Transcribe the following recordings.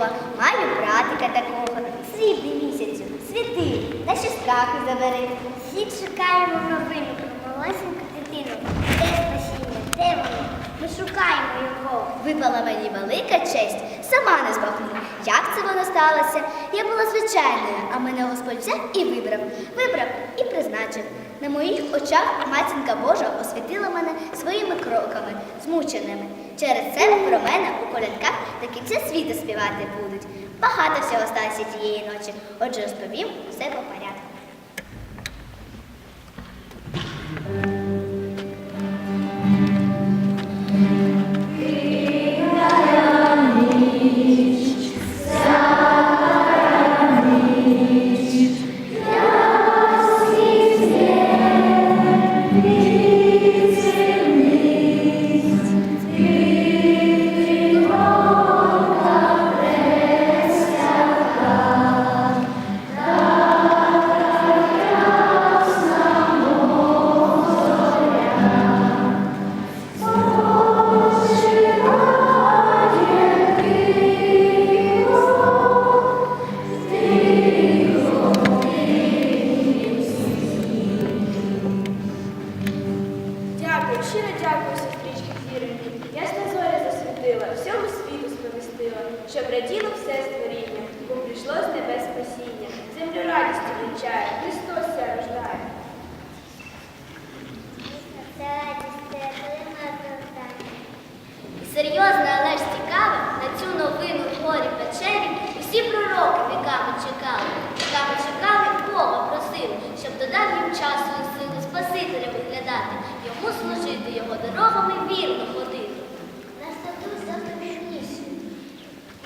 Львова. Маю братика такого. Світлий місяцю, світи, наші страхи забери. Всі чекаємо новину малесеньку дитину. Де спасіння? Де воно? Ми шукаємо його. Випала мені велика честь, сама не збагну. Як це воно сталося? Я була звичайною, а мене Господь взяв і вибрав. Вибрав і призначив. На моїх очах матінка Божа освітила мене своїми кроками, змученими. Через це про мене у колядках до кінця світу співати будуть. Багато всього сталося тієї ночі. Отже, розповім все по порядку. Щиро дякую, сестрички зіроньки. Ясна зоря засвітила, всьому світу сповістила, щоб раділо все створіння, бо прийшло з небес спасіння. Землю радістю вінчає, Христос ся рождає. Серйозно, але ж цікаво, на цю новину в горі печері усі пророки віками чекали, вірно ходити. Татусь завдовжніший.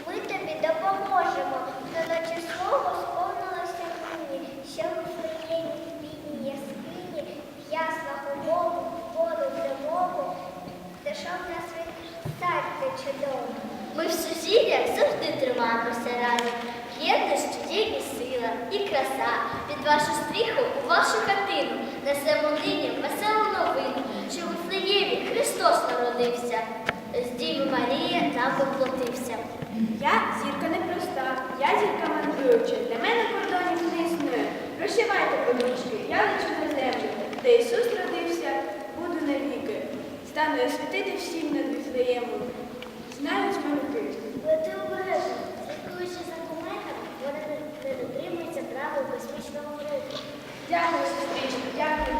Ми тобі допоможемо. До ночі свого сповнилося мені, що в своєї бідній яскині в яслах умову, воду зимову, зайшов на світ царство чудово. Ми в сусідях завжди тримаємося разом. Єдність є і сила, і краса. Під вашу стріху у вашу хатину несемо нині веселу новину, Вифлеємі Христос народився. З Діви Марія нам воплотився. Я зірка непроста, я зірка мандруюча, для мене кордонів не існує. Прощавайте, подружки, я лечу на землю, де Ісус родився, буду навіки. Стану я святити всім над Віфлеємом. Знають малюки. Лети обережно, слідкуючи за кометами, вона не, дотримується правил космічного ритму. Дякую, сестричко, дякую.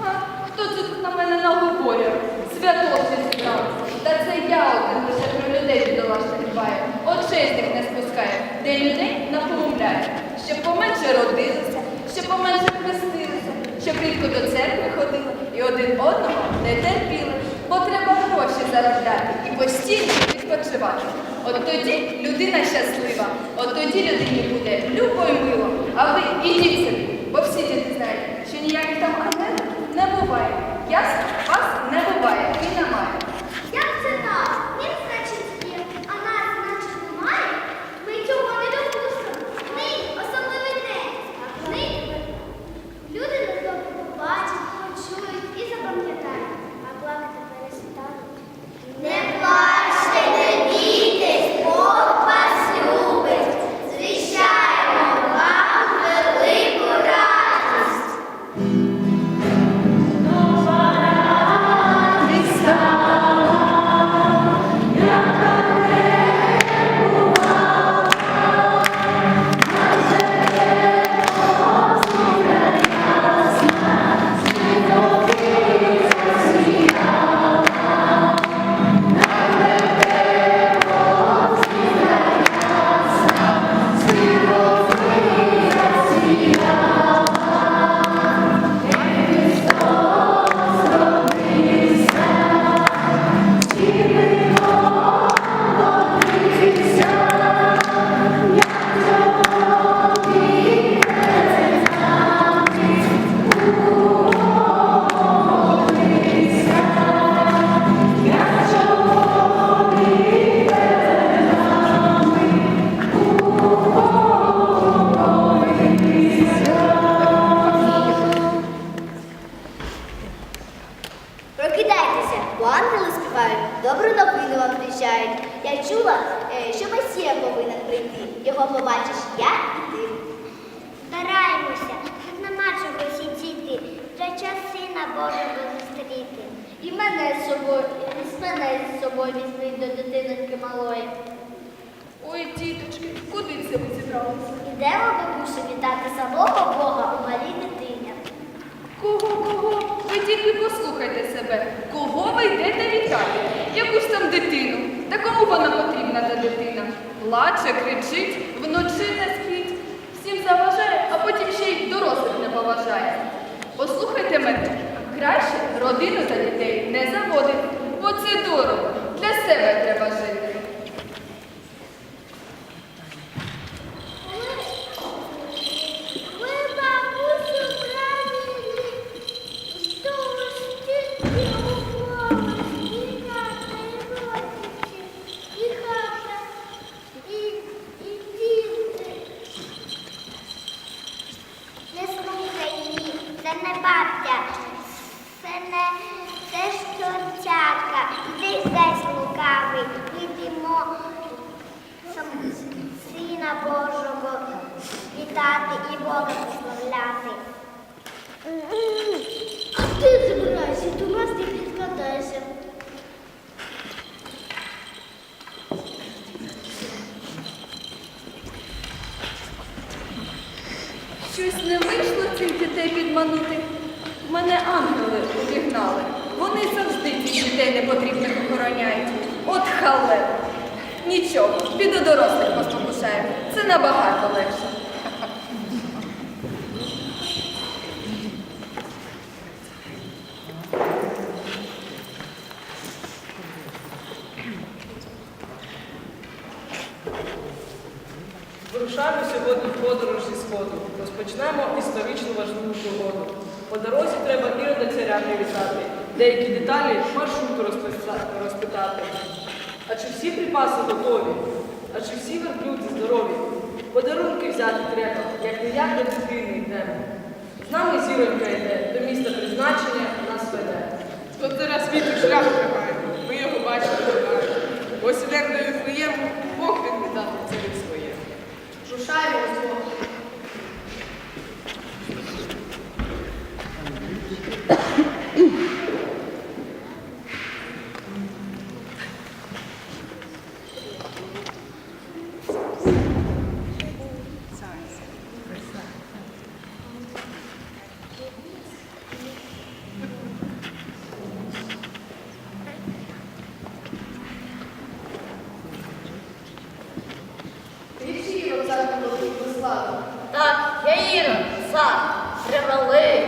А, Хто це тут на мене наговорює? Святоці зібрався. Та це я один лише про людей бідолашних дбаю. Очей з них не спускає, де людей напомовляє, щоб поменше родилися, щоб поменше хрестилися, щоб рідко до церкви ходили і один одного не терпіли. Бо треба гроші заробляти і постійно відпочивати. От тоді людина щаслива, от тоді людині буде любо й мило. А ви ідіть собі, бо всі діти знають, бо ангели співають, добру новину вам кричають. Я чула, е, що Месія повинен прийти. Його побачиш я і ти. Стараємося, тут нема чого сидіти, вже час сина Божого зустріти. І мене з собою, і мене з собою візьміть до дитинки малої. Ой, діточки, куди це ви зібралися? Ідемо, бабусю, вітати самого Бога у малій дитині. Кого, кого? Тільки послухайте себе. Кого ви йдете вітати? Якусь там дитину. Та кому вона потрібна та дитина? Плаче, кричить, вночі не спить, всім заважає, а потім ще й дорослих не поважає. Послухайте мене, краще родину та дітей не заводить, бо це дорого. Для себе треба жити. Ви, бабусю, правильні, що стільки умови, і хата, і родичі, і хата, і, і діти. Не слухай її, це не бабця, це не це ж чортяка. Іди десь лукавий, йдемо сам- Сина Божого вітати і Бога прославляти. А ти забирайся, до нас ти підкладайся. Щось не вийшло цих дітей підманути. Мене ангели обігнали. Вони завжди цих дітей непотрібних охороняють. От хале. Нічого, піду дорослих поспокушаю. Це набагато легше. Царя привітати. Деякі деталі маршруту розпитати. А чи всі припаси готові? А чи всі верблюди здорові? Подарунки взяти треба, як не як до дитини йдемо. З нами зіронька йде, до міста призначення нас веде. Тут зараз світу шлях триває, ви його бачите шукаєте. Ось ідемо до Віфлеєму, Бог відвідати царів своє. Рушаємо з Так, я Іра, цар, Тривалий,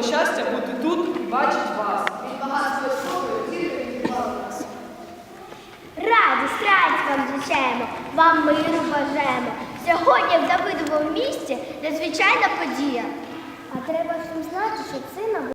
Того щастя бути тут і бачить вас. Від багатства слова зірка відбувала нас. Радість, радість вам зустрічаємо, вам миру бажаємо. Сьогодні в Давидовому місті надзвичайна подія. А треба всім знати, що сина